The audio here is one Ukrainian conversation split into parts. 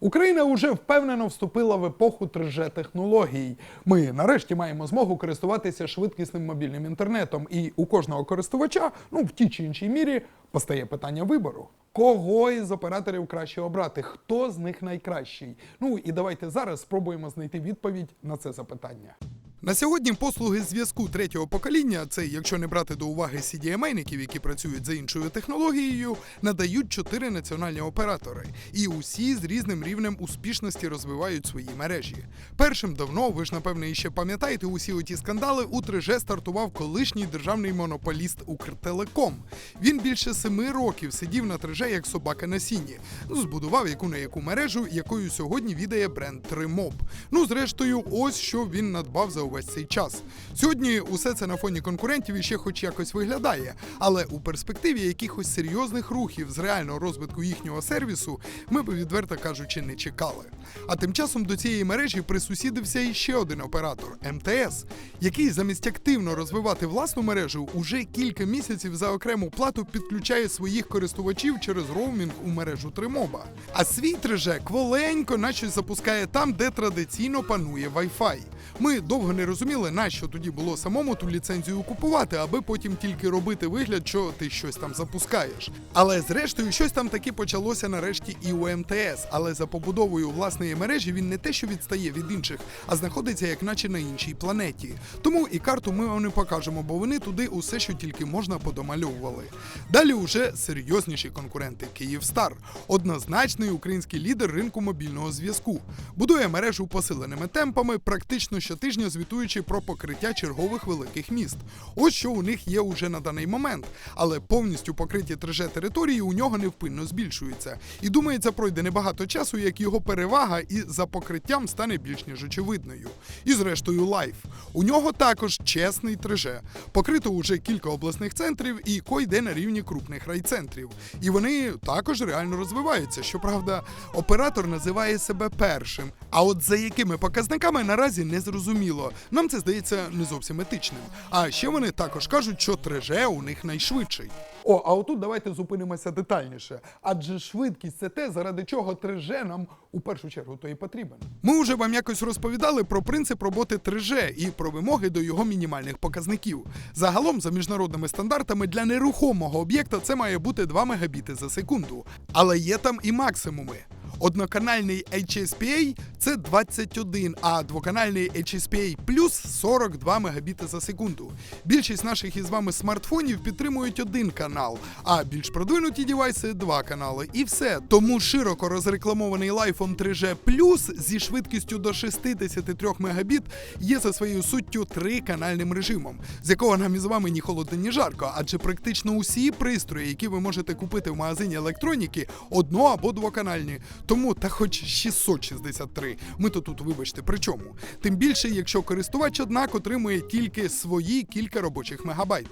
Україна вже впевнено вступила в епоху 3G технологій. Ми нарешті маємо змогу користуватися швидкісним мобільним інтернетом, і у кожного користувача, ну в тій чи іншій мірі, постає питання вибору. Кого із операторів краще обрати? Хто з них найкращий? Ну і давайте зараз спробуємо знайти відповідь на це запитання. На сьогодні послуги зв'язку третього покоління, це якщо не брати до уваги CDMA-ників, які працюють за іншою технологією, надають чотири національні оператори, і усі з різним рівнем успішності розвивають свої мережі. Першим давно, ви ж напевне іще пам'ятаєте усі оті скандали, у 3G стартував колишній державний монополіст Укртелеком. Він більше семи років сидів на 3G як собака на сіні. Ну, збудував яку на яку мережу, якою сьогодні відає бренд Тримоб. Ну, зрештою, ось що він надбав за увесь цей час. Сьогодні усе це на фоні конкурентів іще хоч якось виглядає, але у перспективі якихось серйозних рухів з реального розвитку їхнього сервісу ми би відверто кажучи не чекали. А тим часом до цієї мережі присусідився іще один оператор МТС, який замість активно розвивати власну мережу уже кілька місяців за окрему плату підключає своїх користувачів через роумінг у мережу Тримоба. А свій 3G кволенько наче запускає там, де традиційно панує Wi-Fi. Ми довго не розуміли, нащо тоді було самому ту ліцензію купувати, аби потім тільки робити вигляд, що ти щось там запускаєш. Але зрештою, щось там таки почалося нарешті і у МТС. Але за побудовою власної мережі він не те, що відстає від інших, а знаходиться як наче на іншій планеті. Тому і карту ми вам не покажемо, бо вони туди усе, що тільки можна, подомальовували. Далі уже серйозніші конкуренти Київстар, однозначний український лідер ринку мобільного зв'язку. Будує мережу посиленими темпами, практично щотижня звітуючи про покриття чергових великих міст. Ось що у них є уже на даний момент, але повністю покриті 3G території у нього невпинно збільшуються. І думається, пройде небагато часу, як його перевага і за покриттям стане більш ніж очевидною. І зрештою, лайф. У нього також чесний 3G. Покрито уже кілька обласних центрів і кой йде на рівні крупних райцентрів. І вони також реально розвиваються. Щоправда, оператор називає себе першим. А от за якими показниками наразі не зрозуміло. Нам це здається не зовсім етичним. А ще вони також кажуть, що 3G у них найшвидший. О, а отут давайте зупинимося детальніше. Адже швидкість це те, заради чого 3G нам у першу чергу то і потрібен. Ми вже вам якось розповідали про принцип роботи 3G і про вимоги до його мінімальних показників. Загалом, за міжнародними стандартами, для нерухомого об'єкта це має бути 2 мегабіти за секунду. Але є там і максимуми. Одноканальний HSPA це 21, а двоканальний HSPA плюс 42 мегабіти за секунду. Більшість наших із вами смартфонів підтримують один канал, а більш продвинуті дівайси два канали. І все. Тому широко розрекламований лайфом 3G Plus зі швидкістю до 63 мегабіт є за своєю суттю триканальним режимом, з якого нам із вами ні холодно, ні жарко, адже практично усі пристрої, які ви можете купити в магазині електроніки, одно або двоканальні. Тому та хоч 663. Ми то тут, вибачте, при чому? Тим більше, якщо користувач однак отримує тільки свої кілька робочих мегабайт.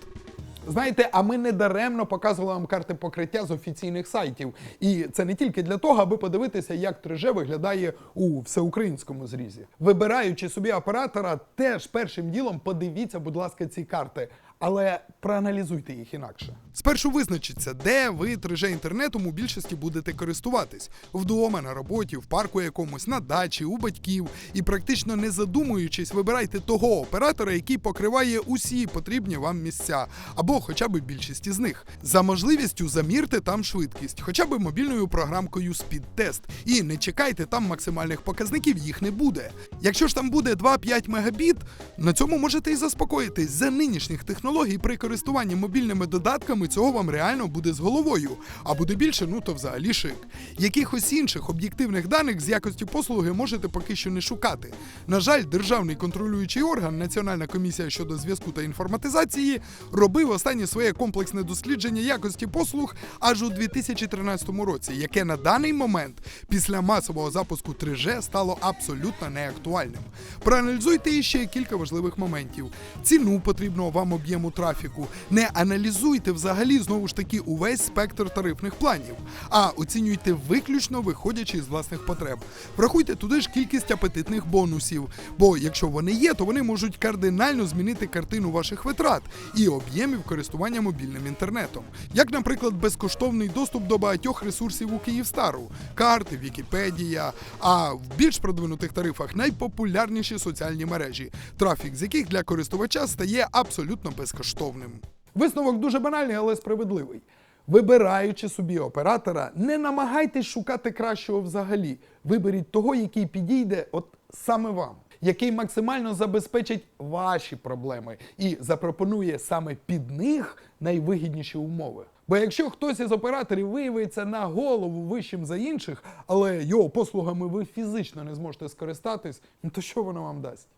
Знаєте, а ми не даремно показували вам карти покриття з офіційних сайтів. І це не тільки для того, аби подивитися, як 3G виглядає у всеукраїнському зрізі. Вибираючи собі оператора, теж першим ділом подивіться, будь ласка, ці карти. Але проаналізуйте їх інакше. Спершу визначиться, де ви 3G інтернетом у більшості будете користуватись: вдома, на роботі, в парку якомусь, на дачі, у батьків. І практично не задумуючись, вибирайте того оператора, який покриває усі потрібні вам місця, або хоча б більшість із них. За можливістю замірте там швидкість, хоча б мобільною програмкою Test. І не чекайте там максимальних показників, їх не буде. Якщо ж там буде 2-5 мегабіт, на цьому можете і заспокоїтись. За нинішніх технологій при користуванні мобільними додатками цього вам реально буде з головою. А буде більше, ну то взагалі шик. Якихось інших об'єктивних даних з якості послуги можете поки що не шукати. На жаль, державний контролюючий орган Національна комісія щодо зв'язку та інформатизації робив останнє своє комплексне дослідження якості послуг аж у 2013 році, яке на даний момент після масового запуску 3G стало абсолютно неактуальним. Проаналізуйте іще кілька важливих моментів: ціну потрібного вам об'єму середньому трафіку. Не аналізуйте взагалі знову ж таки увесь спектр тарифних планів, а оцінюйте виключно виходячи з власних потреб. Врахуйте туди ж кількість апетитних бонусів, бо якщо вони є, то вони можуть кардинально змінити картину ваших витрат і об'ємів користування мобільним інтернетом. Як, наприклад, безкоштовний доступ до багатьох ресурсів у Київстару, карти, Вікіпедія, а в більш продвинутих тарифах найпопулярніші соціальні мережі, трафік з яких для користувача стає абсолютно безкоштовним. Висновок дуже банальний, але справедливий. Вибираючи собі оператора, не намагайтесь шукати кращого взагалі. Виберіть того, який підійде от саме вам, який максимально забезпечить ваші проблеми і запропонує саме під них найвигідніші умови. Бо якщо хтось із операторів виявиться на голову вищим за інших, але його послугами ви фізично не зможете скористатись, ну то що воно вам дасть?